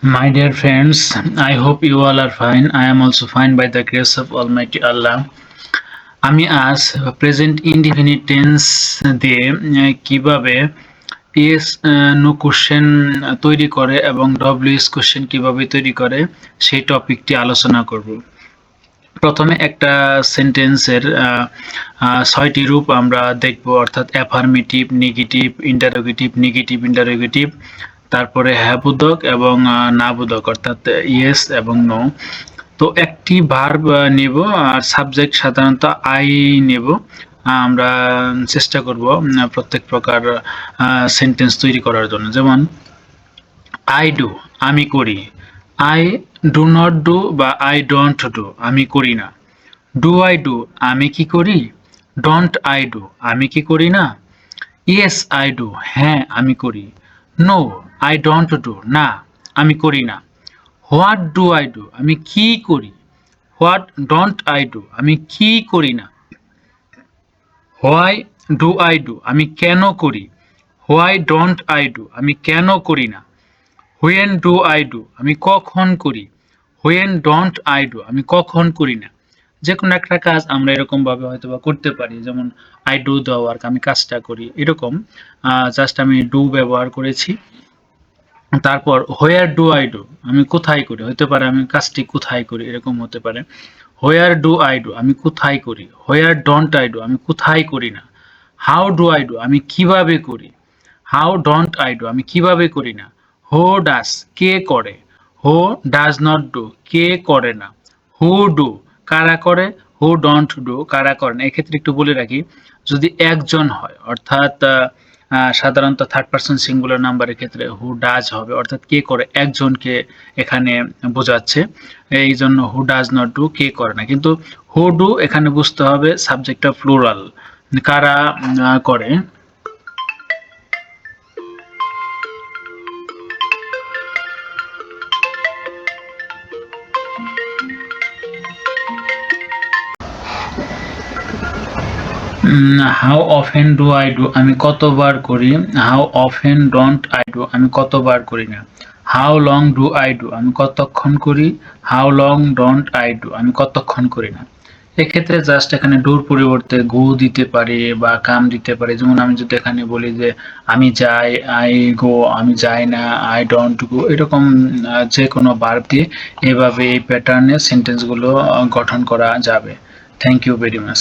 My dear friends, I hope you all are fine. I am also fine by the grace of Almighty Allah. আমি আজ present indefinite tense দিয়ে কীভাবে yes no question তৈরি করে এবং W S question কীভাবে তৈরি করে সেই টপিকটি আলোচনা করব প্রথমে একটা সেন্টেন্সের ছয়টি রূপ আমরা দেখব অর্থাৎ affirmative negative interrogative negative interrogative তারপরে হ্যাঁ বোধক এবং না বোধক অর্থাৎ ইয়েস এবং নো। তো একটি ভার্ব নেব আর সাবজেক্ট সাধারণত আই নেব। আমরা চেষ্টা করব প্রত্যেক প্রকার সেন্টেন্স তৈরি করার জন্য। যেমন, আই ডু, আমি করি। আই ডু নট ডু বা আই ডোন্ট ডু, আমি করি না। ডু আই ডু, আমি কি করি? ডোন্ট আই ডু, আমি কি করি না? ইয়েস আই ডু হ্যাঁ আমি করি। নো আই ডোন্ট ডু না, আমি করি না। হোয়াট ডু আই ডু আমি কি করি? হোয়াট ডোন্ট আই ডু আমি কি করি না? হোয়াই ডু আই ডু আমি কেন করি? হোয়াই ডোন্ট আই ডু আমি কেন করি না? হোয়েন ডু আই ডু আমি কখন করি? হোয়েন ডোন্ট আই ডু আমি কখন করি না? যে কোনো একটা কাজ আমরা এরকমভাবে হয়তো বা করতে পারি, যেমন আই ডু দ্য ওয়ার্ক আমি কাজটা করি, এরকম। জাস্ট আমি ডু ব্যবহার করেছি। তারপর হোয়ার ডু আই ডু আমি কোথায় করি? হতে পারে আমি কাজটি কোথায় করি? এরকম হতে পারে। হোয়ার ডু আই ডু আমি কোথায় করি? হোয়ার ডন্ট আই ডু আমি কোথায় করি না? হাউ ডু আই ডু আমি কীভাবে করি? হাউ ডন্ট আই ডু আমি কীভাবে করি না? হো ডাস কে করে? হো ডাজ নট ডু কে করে না? হু ডু কারা করে? হু ডোন্ট ডু কারা করে না? এক্ষেত্রে একটু বলে রাখি, যদি একজন হয়, অর্থাৎ সাধারণত থার্ড পার্সন সিঙ্গুলার নাম্বারের ক্ষেত্রে হু ডাজ হবে। অর্থাৎ কে করে, একজনকে এখানে বোঝাচ্ছে। এই জন্য হু ডাজ নট ডু কে করে না। কিন্তু হু ডু এখানে বুঝতে হবে সাবজেক্টটা ফ্লোরাল কারা করে? How often do I do আমি কতবার করি? How often don't I do আমি কতবার করি না? How long do I do আমি কতক্ষণ করি? How long don't I do আমি কতক্ষণ করি না? এক্ষেত্রে জাস্ট এখানে ডুর পরিবর্তে গো দিতে পারে বা কাম দিতে পারে। যেমন আমি যদি এখানে বলি যে, আমি যাই আই গো আমি যাই না আই ডোন্ট গো এরকম যে কোনো বার্ব দিয়ে এভাবে এই প্যাটার্নে সেন্টেন্সগুলো গঠন করা যাবে। Thank you very much